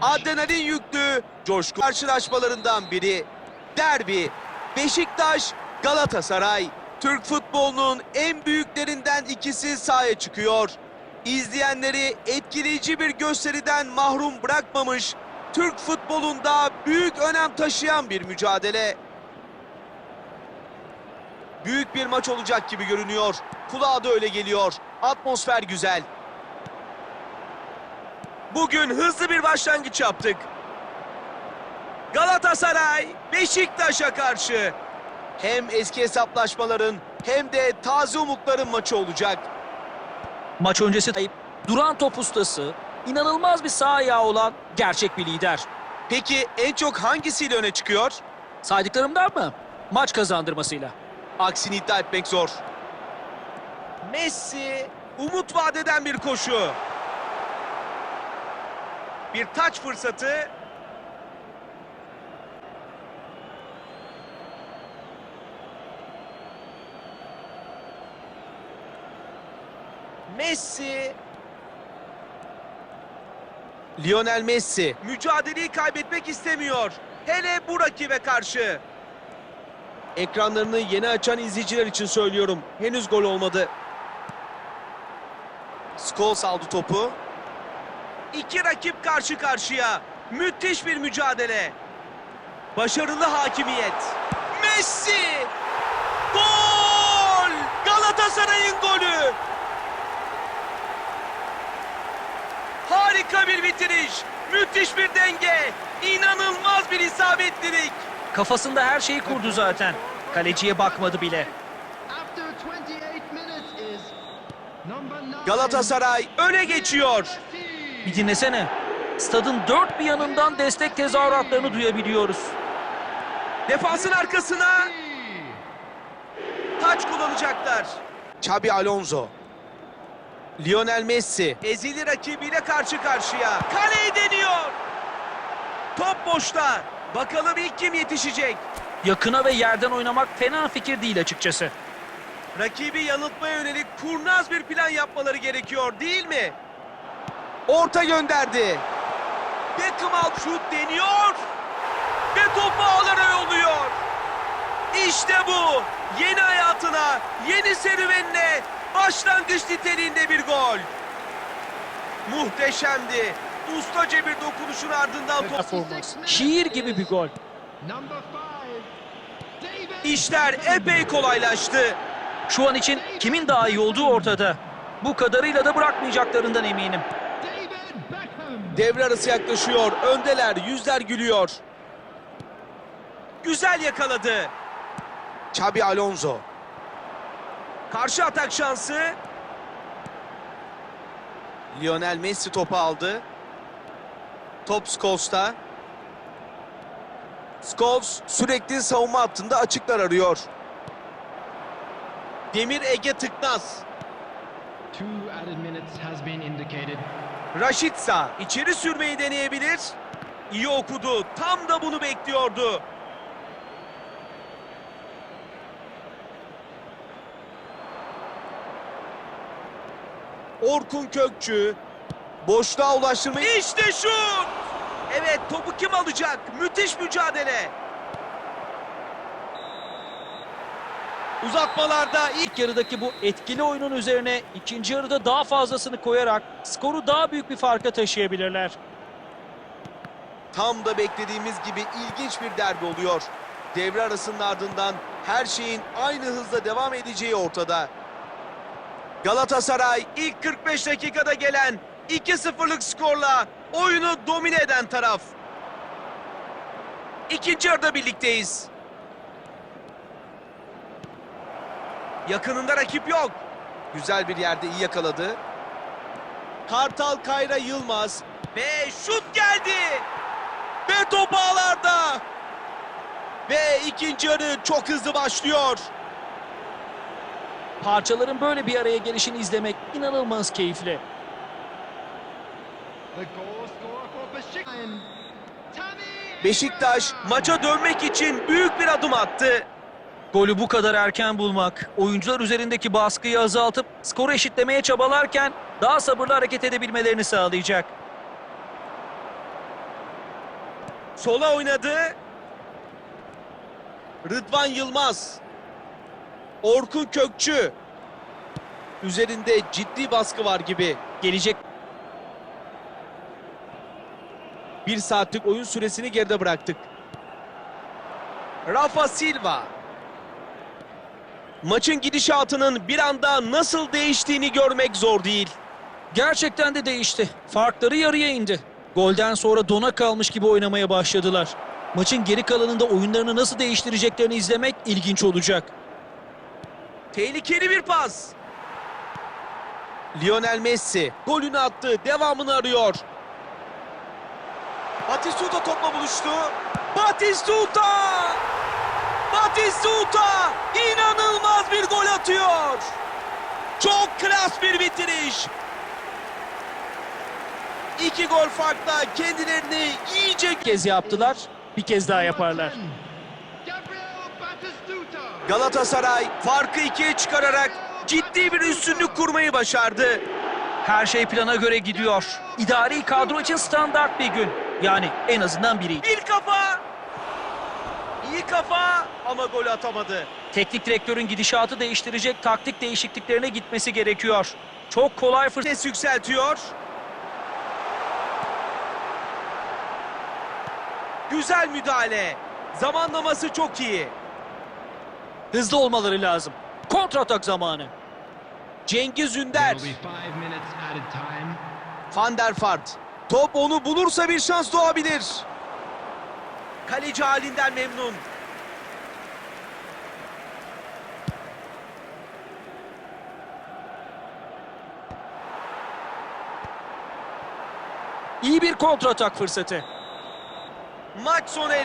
Adrenalin yüklü coşku karşılaşmalarından biri. Derbi Beşiktaş Galatasaray. Türk futbolunun en büyüklerinden ikisi sahaya çıkıyor. İzleyenleri etkileyici bir gösteriden mahrum bırakmamış. Türk futbolunda büyük önem taşıyan bir mücadele. Büyük bir maç olacak gibi görünüyor. Kulağa da öyle geliyor. Atmosfer güzel. Bugün hızlı bir başlangıç yaptık. Galatasaray Beşiktaş'a karşı hem eski hesaplaşmaların hem de taze umutların maçı olacak. Maç öncesi. Duran top ustası, inanılmaz bir sağ ayağı olan gerçek bir lider. Peki en çok hangisiyle öne çıkıyor? Saydıklarımdan mı? Maç kazandırmasıyla. Aksini iddia etmek zor. Messi umut vadeden bir koşu. Bir taç fırsatı. Messi Lionel Messi mücadeleyi kaybetmek istemiyor. Hele bu rakibe karşı. Ekranlarını yeni açan izleyiciler için söylüyorum. Henüz gol olmadı. Scholes aldı topu. İki rakip karşı karşıya. Müthiş bir mücadele. Başarılı hakimiyet. Messi! Gol! Galatasaray'ın golü! Harika bir bitiriş. Müthiş bir denge. İnanılmaz bir isabetlilik. Kafasında her şeyi kurdu zaten. Kaleciye bakmadı bile. After 28 minutes is number nine. Galatasaray öne geçiyor. Bir dinlesene. Stadın dört bir yanından destek tezahüratlarını duyabiliyoruz. Defansın arkasına taç kullanacaklar. Xabi Alonso. Lionel Messi ezili rakibiyle karşı karşıya. Kaleyi deniyor. Top boşta. Bakalım ilk kim yetişecek? Yakına ve yerden oynamak fena fikir değil açıkçası. Rakibi yanıltmaya yönelik kurnaz bir plan yapmaları gerekiyor değil mi? Orta gönderdi. Beckham alt şut deniyor. Ve topu ağlara yolluyor. İşte bu. Yeni hayatına, yeni serüvenine başlangıç niteliğinde bir gol. Muhteşemdi. Ustaca bir dokunuşun ardından top. Performans. Şiir gibi bir gol. İşler epey kolaylaştı. Şu an için kimin daha iyi olduğu ortada. Bu kadarıyla da bırakmayacaklarından eminim. Devre arası yaklaşıyor. Öndeler, yüzler gülüyor. Güzel yakaladı. Xabi Alonso. Karşı atak şansı. Lionel Messi topu aldı. Top Scholes'ta. Scholes sürekli savunma hattında açıklar arıyor. Demir Ege Tıknaz. Two added minutes has been indicated. Raşitsa içeri sürmeyi deneyebilir. İyi okudu. Tam da bunu bekliyordu. Orkun Kökçü boşluğa ulaştırma. İşte şut! Evet topu kim alacak? Müthiş mücadele. Uzatmalarda ilk yarıdaki bu etkili oyunun üzerine ikinci yarıda daha fazlasını koyarak skoru daha büyük bir farka taşıyabilirler. Tam da beklediğimiz gibi ilginç bir derbi oluyor. Devre arasının ardından her şeyin aynı hızla devam edeceği ortada. Galatasaray ilk 45 dakikada gelen 2-0'lık skorla oyunu domine eden taraf. İkinci yarıda birlikteyiz. Yakınında rakip yok. Güzel bir yerde iyi yakaladı. Kartal Kayra Yılmaz ve şut geldi. Ve top ağlarda. Ve ikinci yarı çok hızlı başlıyor. Parçaların böyle bir araya gelişini izlemek inanılmaz keyifli. Beşiktaş maça dönmek için büyük bir adım attı. Golü bu kadar erken bulmak, oyuncular üzerindeki baskıyı azaltıp skoru eşitlemeye çabalarken daha sabırlı hareket edebilmelerini sağlayacak. Sola oynadı. Rıdvan Yılmaz. Orkun Kökçü. Üzerinde ciddi baskı var gibi. Gelecek Bir saatlik oyun süresini geride bıraktık. Rafa Silva. Maçın gidişatının bir anda nasıl değiştiğini görmek zor değil. gerçekten de değişti. Farkları yarıya indi. Golden sonra dona kalmış gibi oynamaya başladılar. Maçın geri kalanında oyunlarını nasıl değiştireceklerini izlemek ilginç olacak. Tehlikeli bir pas. Lionel Messi golünü attı. Devamını arıyor. Batistuta topla buluştu. Batistuta! Batistuta! İnanılmaz bir gol atıyor. Çok klas bir bitiriş. İki gol farkla kendilerini iyice kez yaptılar, bir kez daha yaparlar. Galatasaray farkı ikiye çıkararak ciddi bir üstünlük kurmayı başardı. Her şey plana göre gidiyor. İdari kadro için standart bir gün. Yani en azından biri. Bir kafa. İyi kafa ama gol atamadı. Teknik direktörün gidişatı değiştirecek taktik değişikliklerine gitmesi gerekiyor. Çok kolay fırsat. Yükseltiyor. Güzel müdahale. Zamanlaması çok iyi. Hızlı olmaları lazım. Kontratak zamanı. Cengiz Ünder. Van der Vaart. Top onu bulursa bir şans doğabilir. Kaleci halinden memnun. İyi bir kontratak fırsatı. Maç sonu